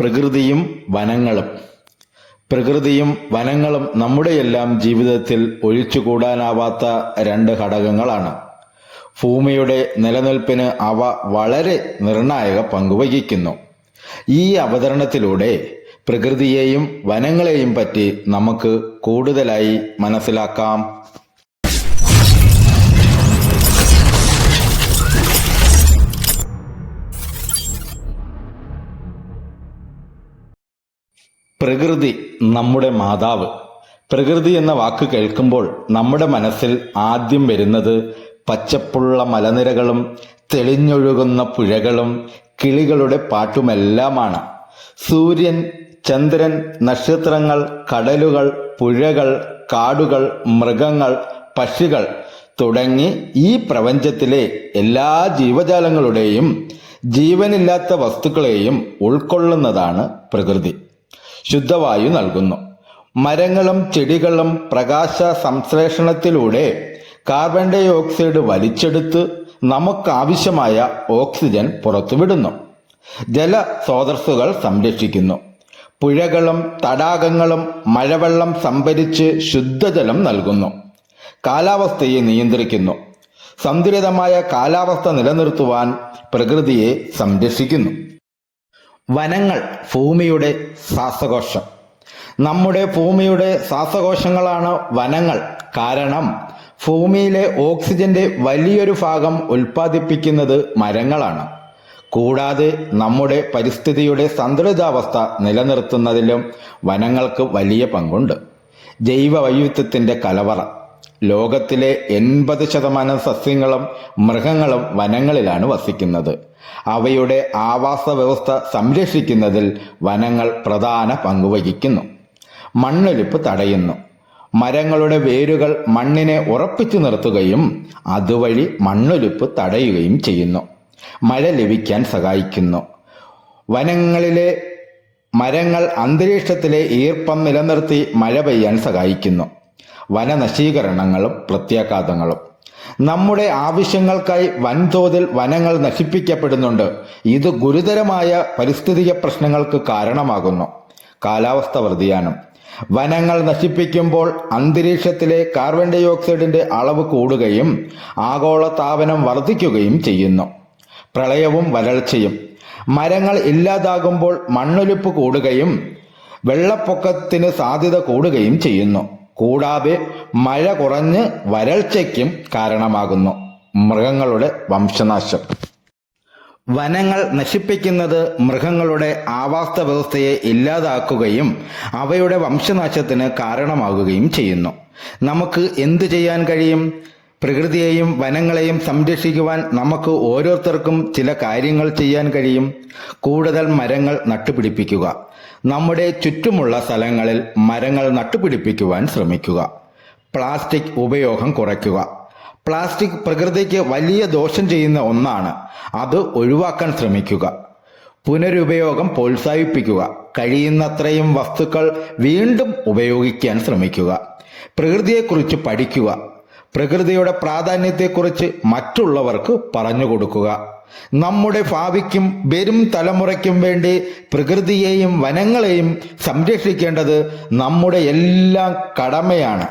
പ്രകൃതിയും വനങ്ങളും. പ്രകൃതിയും വനങ്ങളും നമ്മുടെയെല്ലാം ജീവിതത്തിൽ ഒഴിച്ചുകൂടാനാവാത്ത രണ്ട് ഘടകങ്ങളാണ്. ഭൂമിയുടെ നിലനിൽപ്പിന് അവ വളരെ നിർണായക പങ്കുവഹിക്കുന്നു. ഈ അവതരണത്തിലൂടെ പ്രകൃതിയെയും വനങ്ങളെയും പറ്റി നമുക്ക് കൂടുതലായി മനസ്സിലാക്കാം. പ്രകൃതി നമ്മുടെ മാതാവ്. പ്രകൃതി എന്ന വാക്ക് കേൾക്കുമ്പോൾ നമ്മുടെ മനസ്സിൽ ആദ്യം വരുന്നത് പച്ചപ്പുള്ള മലനിരകളും തെളിഞ്ഞൊഴുകുന്ന പുഴകളും കിളികളുടെ പാട്ടുമെല്ലാമാണ്. സൂര്യൻ ചന്ദ്രൻ നക്ഷത്രങ്ങൾ കടലുകൾ പുഴകൾ കാടുകൾ മൃഗങ്ങൾ പക്ഷികൾ തുടങ്ങി ഈ പ്രപഞ്ചത്തിലെ എല്ലാ ജീവജാലങ്ങളുടെയും ജീവനില്ലാത്ത വസ്തുക്കളെയും ഉൾക്കൊള്ളുന്നതാണ് പ്രകൃതി. ശുദ്ധവായു നൽകുന്നു. മരങ്ങളും ചെടികളും പ്രകാശ സംശ്ലേഷണത്തിലൂടെ കാർബൺ ഡൈ ഓക്സൈഡ് വലിച്ചെടുത്ത് നമുക്കാവശ്യമായ ഓക്സിജൻ പുറത്തുവിടുന്നു. ജല സ്രോതസ്സുകൾ സംരക്ഷിക്കുന്നു. പുഴകളും തടാകങ്ങളും മഴവെള്ളം സംഭരിച്ച് ശുദ്ധജലം നൽകുന്നു. കാലാവസ്ഥയെ നിയന്ത്രിക്കുന്നു. സന്തുലിതമായ കാലാവസ്ഥ നിലനിർത്തുവാൻ പ്രകൃതിയെ സംരക്ഷിക്കുന്നു. വനങ്ങൾ ഭൂമിയുടെ ശ്വാസകോശം. നമ്മുടെ ഭൂമിയുടെ ശ്വാസകോശങ്ങളാണ് വനങ്ങൾ. കാരണം ഭൂമിയിലെ ഓക്സിജന്റെ വലിയൊരു ഭാഗം ഉൽപ്പാദിപ്പിക്കുന്നത് മരങ്ങളാണ്. കൂടാതെ നമ്മുടെ പരിസ്ഥിതിയുടെ സന്തുലിതാവസ്ഥ നിലനിർത്തുന്നതിലും വനങ്ങൾക്ക് വലിയ പങ്കുണ്ട്. ജൈവ കലവറ. ലോകത്തിലെ എൺപത് ശതമാനം സസ്യങ്ങളും മൃഗങ്ങളും വനങ്ങളിലാണ് വസിക്കുന്നത്. അവയുടെ ആവാസ വ്യവസ്ഥ സംരക്ഷിക്കുന്നതിൽ വനങ്ങൾ പ്രധാന പങ്കുവഹിക്കുന്നു മണ്ണൊലിപ്പ് തടയുന്നു. മരങ്ങളുടെ വേരുകൾ മണ്ണിനെ ഉറപ്പിച്ചു നിർത്തുകയും അതുവഴി മണ്ണൊലിപ്പ് തടയുകയും ചെയ്യുന്നു. മഴ ലഭിക്കാൻ സഹായിക്കുന്നു. വനങ്ങളിലെ മരങ്ങൾ അന്തരീക്ഷത്തിലെ ഈർപ്പം നിലനിർത്തി മഴ പെയ്യാൻ സഹായിക്കുന്നു. വനനശീകരണങ്ങളും പ്രത്യാഘാതങ്ങളും. നമ്മുടെ ആവശ്യങ്ങൾക്കായി വൻതോതിൽ വനങ്ങൾ നശിപ്പിക്കപ്പെടുന്നുണ്ട്. ഇത് ഗുരുതരമായ പരിസ്ഥിതിക പ്രശ്നങ്ങൾക്ക് കാരണമാകുന്നു. കാലാവസ്ഥ വ്യതിയാനം. വനങ്ങൾ നശിപ്പിക്കുമ്പോൾ അന്തരീക്ഷത്തിലെ കാർബൺ ഡൈ ഓക്സൈഡിന്റെ അളവ് കൂടുകയും ആഗോള താപനം വർദ്ധിക്കുകയും ചെയ്യുന്നു. പ്രളയവും വരൾച്ചയും. മരങ്ങൾ ഇല്ലാതാകുമ്പോൾ മണ്ണൊലിപ്പ് കൂടുകയും വെള്ളപ്പൊക്കത്തിന് സാധ്യത കൂടുകയും ചെയ്യുന്നു. കൂടാതെ മഴ കുറഞ്ഞ് വരൾച്ചയ്ക്കും കാരണമാകുന്നു. മൃഗങ്ങളുടെ വംശനാശം. വനങ്ങൾ നശിപ്പിക്കുന്നത് മൃഗങ്ങളുടെ ആവാസ വ്യവസ്ഥയെ ഇല്ലാതാക്കുകയും അവയുടെ വംശനാശത്തിന് കാരണമാകുകയും ചെയ്യുന്നു. നമുക്ക് എന്തു ചെയ്യാൻ കഴിയും? പ്രകൃതിയെയും വനങ്ങളെയും സംരക്ഷിക്കുവാൻ നമുക്ക് ഓരോരുത്തർക്കും ചില കാര്യങ്ങൾ ചെയ്യാൻ കഴിയും. കൂടുതൽ മരങ്ങൾ നട്ടുപിടിപ്പിക്കുക. നമ്മുടെ ചുറ്റുമുള്ള സ്ഥലങ്ങളിൽ മരങ്ങൾ നട്ടുപിടിപ്പിക്കുവാൻ ശ്രമിക്കുക. പ്ലാസ്റ്റിക് ഉപയോഗം കുറയ്ക്കുക. പ്ലാസ്റ്റിക് പ്രകൃതിക്ക് വലിയ ദോഷം ചെയ്യുന്ന ഒന്നാണ് അത് ഒഴിവാക്കാൻ ശ്രമിക്കുക. പുനരുപയോഗം പ്രോത്സാഹിപ്പിക്കുക. കഴിയുന്നത്രയും വസ്തുക്കൾ വീണ്ടും ഉപയോഗിക്കാൻ ശ്രമിക്കുക. പ്രകൃതിയെക്കുറിച്ച് പഠിക്കുക. പ്രകൃതിയുടെ പ്രാധാന്യത്തെക്കുറിച്ച് മറ്റുള്ളവർക്ക് പറഞ്ഞു കൊടുക്കുക. നമ്മുടെ ഭാവിക്കും വരും തലമുറയ്ക്കും വേണ്ടി പ്രകൃതിയെയും വനങ്ങളെയും സംരക്ഷിക്കേണ്ടത് നമ്മുടെ എല്ലാം കടമയാണ്.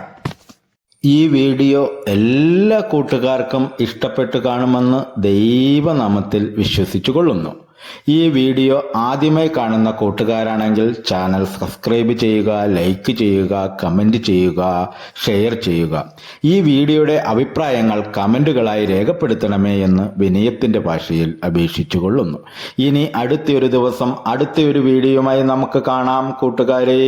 ഈ വീഡിയോ എല്ലാ കൂട്ടുകാർക്കും ഇഷ്ടപ്പെട്ടു കാണുമെന്ന് ദൈവനാമത്തിൽ വിശ്വസിച്ചു കൊള്ളുന്നു ഈ വീഡിയോ ആദ്യമായി കാണുന്ന കൂട്ടുകാരാണെങ്കിൽ ചാനൽ സബ്സ്ക്രൈബ് ചെയ്യുക ലൈക്ക് ചെയ്യുക കമന്റ് ചെയ്യുക ഷെയർ ചെയ്യുക. ഈ വീഡിയോയുടെ അഭിപ്രായങ്ങൾ കമന്റുകളായി രേഖപ്പെടുത്തണമേ എന്ന് വിനയത്തിന്റെ ഭാഷയിൽ അപേക്ഷിച്ചു കൊള്ളുന്നു ഇനി അടുത്തൊരു ദിവസം അടുത്തൊരു വീഡിയോയുമായി നമുക്ക് കാണാം കൂട്ടുകാരെ.